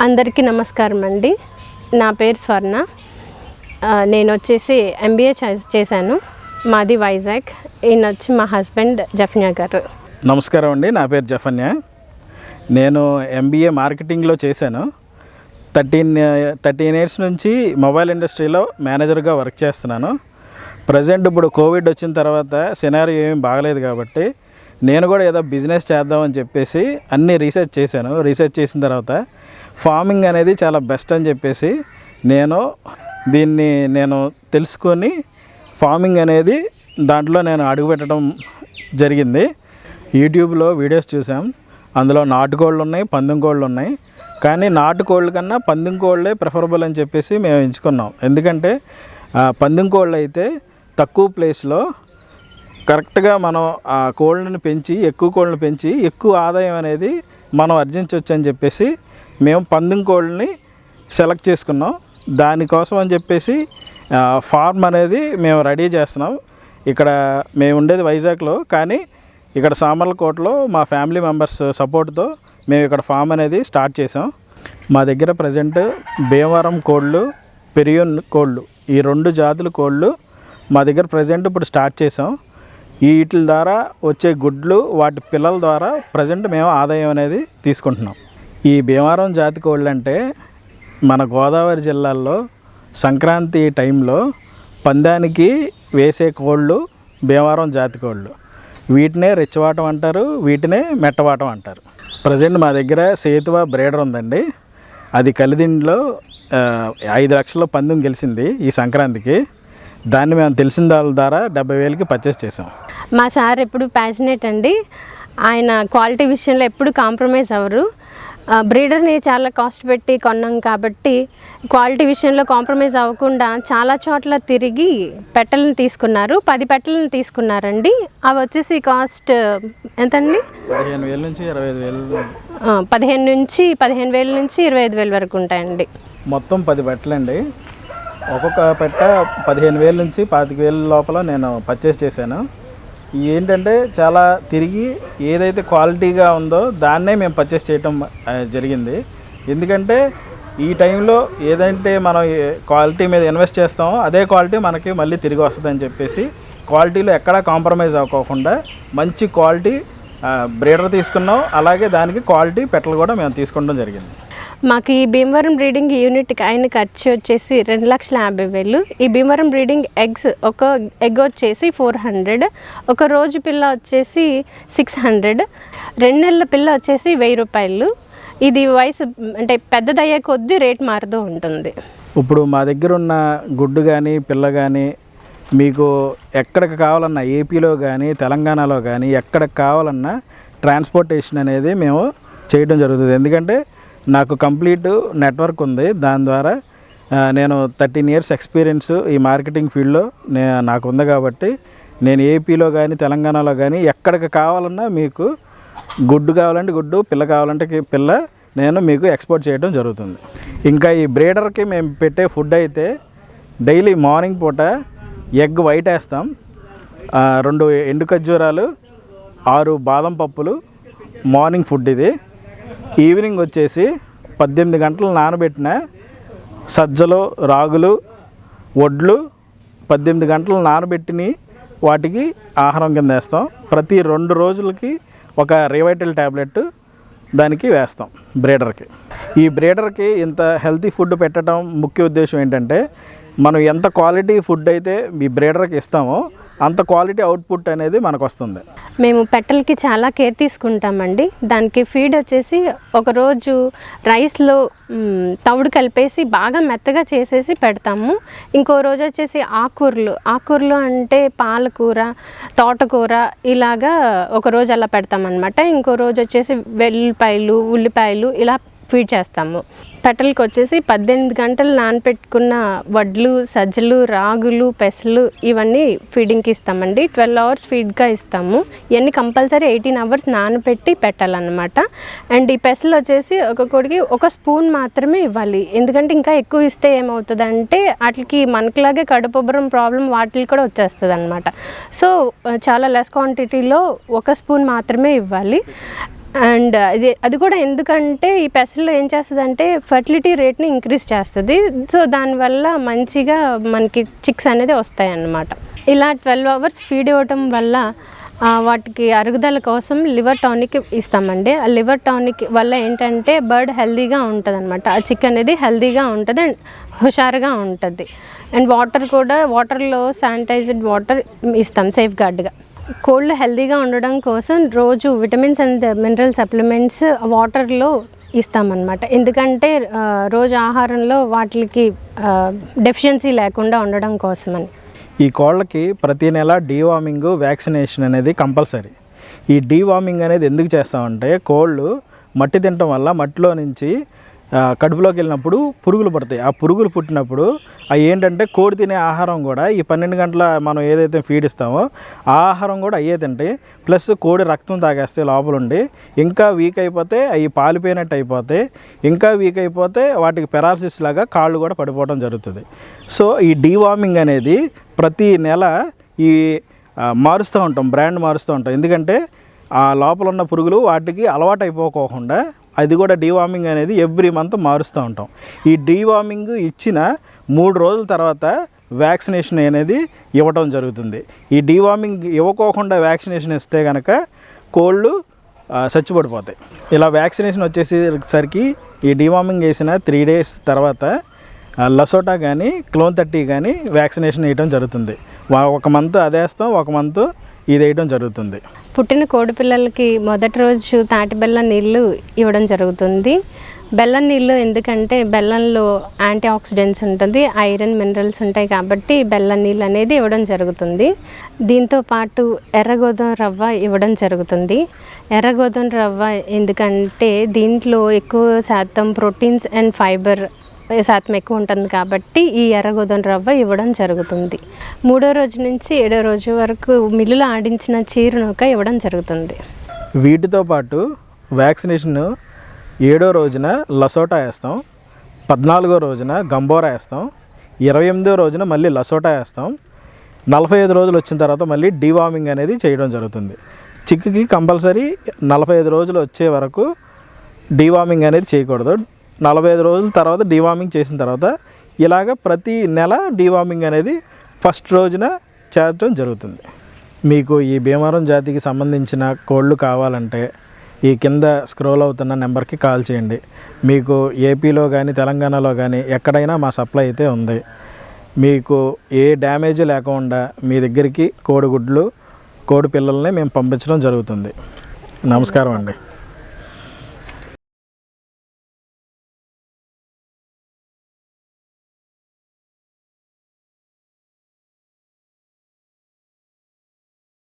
అందరికీ నమస్కారం అండి. నా పేరు స్వర్ణ. నేను వచ్చేసి ఎంబీఏ చేశాను. మాది వైజాగ్. ఈయన వచ్చి మా హస్బెండ్ జఫన్యా గారు. నమస్కారం అండి. నా పేరు జఫన్య. నేను ఎంబీఏ మార్కెటింగ్లో చేశాను. థర్టీన్ థర్టీన్ ఇయర్స్ నుంచి మొబైల్ ఇండస్ట్రీలో మేనేజర్గా వర్క్ చేస్తున్నాను. ప్రజెంట్ ఇప్పుడు కోవిడ్ వచ్చిన తర్వాత సినారీ ఏమీ బాగలేదు కాబట్టి నేను కూడా ఏదో బిజినెస్ చేద్దామని చెప్పేసి అన్ని రీసెర్చ్ చేశాను. రీసెర్చ్ చేసిన తర్వాత ఫార్మింగ్ అనేది చాలా బెస్ట్ అని చెప్పేసి నేను దీన్ని నేను తెలుసుకొని ఫార్మింగ్ అనేది దాంట్లో నేను అడుగుపెట్టడం జరిగింది. యూట్యూబ్లో వీడియోస్ చూసాం. అందులో నాటుకోళ్ళు ఉన్నాయి పందెం కోళ్ళు ఉన్నాయి. కానీ నాటుకోళ్ళు కన్నా పందెం కోళ్ళే ప్రిఫరబుల్ అని చెప్పేసి మేము ఎంచుకున్నాం. ఎందుకంటే పందెం కోళ్ళు అయితే తక్కువ ప్లేస్లో కరెక్ట్గా మనం ఆ కోళ్ళని పెంచి ఎక్కువ కోళ్ళని పెంచి ఎక్కువ ఆదాయం అనేది మనం అర్జించవచ్చు అని చెప్పేసి మేము పందెం కోళ్ళని సెలెక్ట్ చేసుకున్నాం. దానికోసం అని చెప్పేసి ఫార్మ్ అనేది మేము రెడీ చేస్తున్నాం. ఇక్కడ మేము ఉండేది వైజాగ్లో కానీ ఇక్కడ సామర్లకోటలో మా ఫ్యామిలీ మెంబర్స్ సపోర్ట్తో మేము ఇక్కడ ఫామ్ అనేది స్టార్ట్ చేసాం మా దగ్గర ప్రజెంట్ భీమవరం కోళ్ళు పెరియోన్ కోళ్ళు ఈ రెండు జాతుల కోళ్ళు మా దగ్గర ప్రజెంట్ ఇప్పుడు స్టార్ట్ చేసాం వీటి ద్వారా వచ్చే గుడ్లు వాటి పిల్లల ద్వారా ప్రజెంట్ మేము ఆదాయం అనేది తీసుకుంటున్నాం. ఈ భీమవరం జాతి కోళ్ళు అంటే మన గోదావరి జిల్లాల్లో సంక్రాంతి టైంలో పందానికి వేసే కోళ్ళు భీమవరం జాతి కోళ్ళు వీటినే రెచ్చవాటం అంటారు వీటినే మెట్టవాటం అంటారు. ప్రజెంట్ మా దగ్గర సేతువ బ్రేడర్ ఉందండి. అది కలిదిండిలో ఐదు లక్షల పందెం గెలిచింది ఈ సంక్రాంతికి. దాన్ని మేము తెలిసిన దాని ద్వారా డెబ్బై వేలకి పర్చేస్ చేసాం మా సార్ ఎప్పుడు ప్యాషనేట్ అండి. ఆయన క్వాలిటీ విషయంలో ఎప్పుడు కాంప్రమైజ్ అవ్వరు. బ్రీడర్ని చాలా కాస్ట్ పెట్టి కొన్నాం కాబట్టి క్వాలిటీ విషయంలో కాంప్రమైజ్ అవ్వకుండా చాలా చోట్ల తిరిగి పెట్టెలను తీసుకున్నారు. పది పెట్టెలను తీసుకున్నారండి. అవి వచ్చేసి కాస్ట్ ఎంతండి? పదిహేను వేల నుంచి ఇరవై ఐదు వేలు. పదిహేను నుంచి పదిహేను వేల నుంచి ఇరవై ఐదు వేల వరకు ఉంటాయండి. మొత్తం పది పెట్టలండి. ఒక్కొక్క పెట్ట పదిహేను వేల నుంచి పాతిక వేల లోపల నేను పర్చేస్ చేశాను. ఏంటంటే చాలా తిరిగి ఏదైతే క్వాలిటీగా ఉందో దాన్నే మేము పర్చేస్ చేయటం జరిగింది. ఎందుకంటే ఈ టైంలో ఏదంటే మనం క్వాలిటీ మీద ఇన్వెస్ట్ చేస్తామో అదే క్వాలిటీ మనకి మళ్ళీ తిరిగి వస్తుందని చెప్పేసి క్వాలిటీలో ఎక్కడా కాంప్రమైజ్ అవ్వకోకుండా మంచి క్వాలిటీ బ్రీడర్ తీసుకున్నాం. అలాగే దానికి క్వాలిటీ పెట్టలు కూడా మేము తీసుకోవడం జరిగింది. మాకు ఈ భీమవరం బ్రీడింగ్ యూనిట్కి అయిన ఖర్చు వచ్చేసి రెండు లక్షల యాభై వేలు. ఈ భీమవరం బ్రీడింగ్ ఎగ్స్ ఒక ఎగ్ వచ్చేసి ఫోర్ హండ్రెడ్ ఒక రోజు పిల్ల వచ్చేసి సిక్స్ హండ్రెడ్ రెండు నెలల పిల్ల వచ్చేసి వెయ్యి రూపాయలు. ఇది వయసు అంటే పెద్దదయ్యే కొద్దీ రేట్ మారుతూ ఉంటుంది. ఇప్పుడు మా దగ్గర ఉన్న గుడ్డు కానీ పిల్ల కానీ మీకు ఎక్కడికి కావాలన్నా ఏపీలో కానీ తెలంగాణలో కానీ ఎక్కడికి కావాలన్నా ట్రాన్స్పోర్టేషన్ అనేది మేము చేయడం జరుగుతుంది. ఎందుకంటే నాకు కంప్లీట్ నెట్వర్క్ ఉంది. దాని ద్వారా నేను థర్టీన్ ఇయర్స్ ఎక్స్పీరియన్స్ ఈ మార్కెటింగ్ ఫీల్డ్లో నే నాకు ఉంది కాబట్టి నేను ఏపీలో కానీ తెలంగాణలో కానీ ఎక్కడికి కావాలన్నా మీకు గుడ్డు కావాలంటే గుడ్డు పిల్ల కావాలంటే పిల్ల నేను మీకు ఎక్స్పోర్ట్ చేయడం జరుగుతుంది. ఇంకా ఈ బ్రీడర్కి మేము పెట్టే ఫుడ్ అయితే డైలీ మార్నింగ్ పూట ఎగ్ వైట్ వేస్తాం. రెండు ఎండు ఖర్జూరాలు ఆరు బాదం పప్పులు మార్నింగ్ ఫుడ్ ఇది. ఈవినింగ్ వచ్చేసి పద్దెనిమిది గంటలు నానబెట్టిన సజ్జలు రాగులు వడ్లు పద్దెనిమిది గంటలు నానబెట్టిని వాటికి ఆహారం కింద వేస్తాం. ప్రతి రెండు రోజులకి ఒక రివైటల్ ట్యాబ్లెట్ దానికి వేస్తాం బ్రీడర్కి. ఈ బ్రీడర్కి ఇంత హెల్తీ ఫుడ్ పెట్టడం ముఖ్య ఉద్దేశం ఏంటంటే మనం ఎంత క్వాలిటీ ఫుడ్ అయితే మీ బ్రీడర్కి ఇస్తామో అంత క్వాలిటీ అవుట్పుట్ అనేది మనకు వస్తుంది. మేము పెట్టలకి చాలా కేర్ తీసుకుంటామండి. దానికి ఫీడ్ వచ్చేసి ఒకరోజు రైస్లో తవుడు కలిపేసి బాగా మెత్తగా చేసేసి పెడతాము. ఇంకో రోజు వచ్చేసి ఆకూరలు ఆకూరలు అంటే పాలకూర తోటకూర ఇలాగా ఒక రోజు అలా పెడతామన్నమాట. ఇంకో రోజు వచ్చేసి వెల్లిపాయలు ఉల్లిపాయలు ఇలా ఫీడ్ చేస్తాము. పెట్టలకి వచ్చేసి పద్దెనిమిది గంటలు నానపెట్టుకున్న వడ్లు సజ్జలు రాగులు పెసలు ఇవన్నీ ఫీడింగ్కి ఇస్తామండి. ట్వెల్వ్ అవర్స్ ఫీడ్గా ఇస్తాము. ఇవన్నీ కంపల్సరీ ఎయిటీన్ అవర్స్ నానపెట్టి పెట్టాలన్నమాట. అండ్ ఈ పెసలు వచ్చేసి ఒక కోడికి ఒక స్పూన్ మాత్రమే ఇవ్వాలి. ఎందుకంటే ఇంకా ఎక్కువ ఇస్తే ఏమవుతుందంటే వాటికి మనకులాగే కడుపుబ్బరం ప్రాబ్లం వాటికి కూడా వచ్చేస్తుంది అనమాట సో చాలా లెస్ క్వాంటిటీలో ఒక స్పూన్ మాత్రమే ఇవ్వాలి. అండ్ ఇది అది కూడా ఎందుకంటే ఈ పెసలు ఏం చేస్తుంది అంటే ఫర్టిలిటీ రేట్ని ఇంక్రీజ్ చేస్తుంది. సో దానివల్ల మంచిగా మనకి చిక్స్ అనేది వస్తాయి అన్నమాట ఇలా ట్వెల్వ్ అవర్స్ ఫీడ్ ఇవ్వటం వల్ల వాటికి అరుగుదల కోసం లివర్ టానిక్ ఇస్తామండి. ఆ లివర్ టానిక్ వల్ల ఏంటంటే బర్డ్ హెల్దీగా ఉంటుంది అనమాట ఆ చిక్ అనేది హెల్దీగా ఉంటుంది అండ్ హుషారుగా ఉంటుంది. అండ్ వాటర్ కూడా వాటర్లో శానిటైజ్డ్ వాటర్ ఇస్తాం సేఫ్ గార్డ్గా. కోళ్ళు హెల్దీగా ఉండడం కోసం రోజు విటమిన్స్ అండ్ మినరల్ సప్లిమెంట్స్ వాటర్లో ఇస్తామన్నమాట. ఎందుకంటే రోజు ఆహారంలో వాటికి డెఫిషియన్సీ లేకుండా ఉండడం కోసమని. ఈ కోళ్ళకి ప్రతి నెల డీవార్మింగ్ వ్యాక్సినేషన్ అనేది కంపల్సరీ. ఈ డీవార్మింగ్ అనేది ఎందుకు చేస్తామంటే కోళ్ళు మట్టి తినటం వల్ల మట్టిలో నుంచి కడుపులోకి వెళ్ళినప్పుడు పురుగులు పడతాయి. ఆ పురుగులు పుట్టినప్పుడు అవి ఏంటంటే కోడి తినే ఆహారం కూడా ఈ పన్నెండు గంటల మనం ఏదైతే ఫీడ్ ఇస్తామో ఆ ఆహారం కూడా అయ్యే తింటాయి ప్లస్ కోడి రక్తం తాగేస్తే లోపల ఉండి ఇంకా వీక్ అయిపోతే అవి పాలిపోయినట్టు అయిపోతే ఇంకా వీక్ అయిపోతే వాటికి పెరాలసిస్ లాగా కాళ్ళు కూడా పడిపోవడం జరుగుతుంది. సో ఈ డీవార్మింగ్ అనేది ప్రతి నెల ఈ మారుస్తూ ఉంటాం బ్రాండ్ మారుస్తూ ఉంటాం. ఎందుకంటే ఆ లోపల ఉన్న పురుగులు వాటికి అలవాటు అయిపోకోకుండా అది కూడా డీవార్మింగ్ అనేది ఎవ్రీ మంత్ మారుస్తూ ఉంటాం. ఈ డీవార్మింగ్ ఇచ్చిన మూడు రోజుల తర్వాత వ్యాక్సినేషన్ అనేది ఇవ్వటం జరుగుతుంది. ఈ డీవార్మింగ్ ఇవ్వకోకుండా వ్యాక్సినేషన్ ఇస్తే కనుక కోళ్ళు చచ్చిపడిపోతాయి. ఇలా వ్యాక్సినేషన్ వచ్చేసరికి ఈ డీవార్మింగ్ వేసిన త్రీ డేస్ తర్వాత లసోటా కానీ క్లోన్ థర్టీ కానీ వ్యాక్సినేషన్ వేయడం జరుగుతుంది. ఒక మంత్ అదేస్తాం ఒక మంత్ ఇది వేయడం జరుగుతుంది. పుట్టిన కోడి పిల్లలకి మొదటి రోజు తాటి బెల్లం నీళ్ళు ఇవ్వడం జరుగుతుంది. బెల్లం నీళ్ళు ఎందుకంటే బెల్లంలో యాంటీ ఆక్సిడెంట్స్ ఉంటుంది ఐరన్ మినరల్స్ ఉంటాయి కాబట్టి బెల్లం నీళ్ళు అనేది ఇవ్వడం జరుగుతుంది. దీంతో పాటు ఎర్ర గోధుమ రవ్వ ఇవ్వడం జరుగుతుంది. ఎర్ర గోధుమ రవ్వ ఎందుకంటే దీంట్లో ఎక్కువ శాతం ప్రోటీన్స్ అండ్ ఫైబర్ శాతం ఎక్కువ ఉంటుంది కాబట్టి ఈ ఎర్రగోధుమ రవ్వ ఇవ్వడం జరుగుతుంది. మూడో రోజు నుంచి ఏడో రోజు వరకు మిల్లులో ఆడించిన చీరనూక ఇవ్వడం జరుగుతుంది. వీటితో పాటు వ్యాక్సినేషన్ ఏడో రోజున లసోటా వేస్తాం పద్నాలుగో రోజున గంబోరా వేస్తాం ఇరవై ఎనిమిదో రోజున మళ్ళీ లసోటా వేస్తాం నలభై ఐదు రోజులు వచ్చిన తర్వాత మళ్ళీ డీవార్మింగ్ అనేది చేయడం జరుగుతుంది. చిక్కుకి కంపల్సరీ నలభై ఐదు రోజులు వచ్చే వరకు డీవార్మింగ్ అనేది చేయకూడదు. నలభై ఐదు రోజుల తర్వాత డీవార్మింగ్ చేసిన తర్వాత ఇలాగ ప్రతి నెల డీవార్మింగ్ అనేది ఫస్ట్ రోజున చేరటం జరుగుతుంది. మీకు ఈ భీమవరం జాతికి సంబంధించిన కోళ్ళు కావాలంటే ఈ కింద స్క్రోల్ అవుతున్న నెంబర్కి కాల్ చేయండి. మీకు ఏపీలో కానీ తెలంగాణలో కానీ ఎక్కడైనా మా సప్లై అయితే ఉంది. మీకు ఏ డ్యామేజ్ లేకుండా మీ దగ్గరికి కోడిగుడ్లు కోడి పిల్లల్ని మేము పంపించడం జరుగుతుంది. నమస్కారం అండి.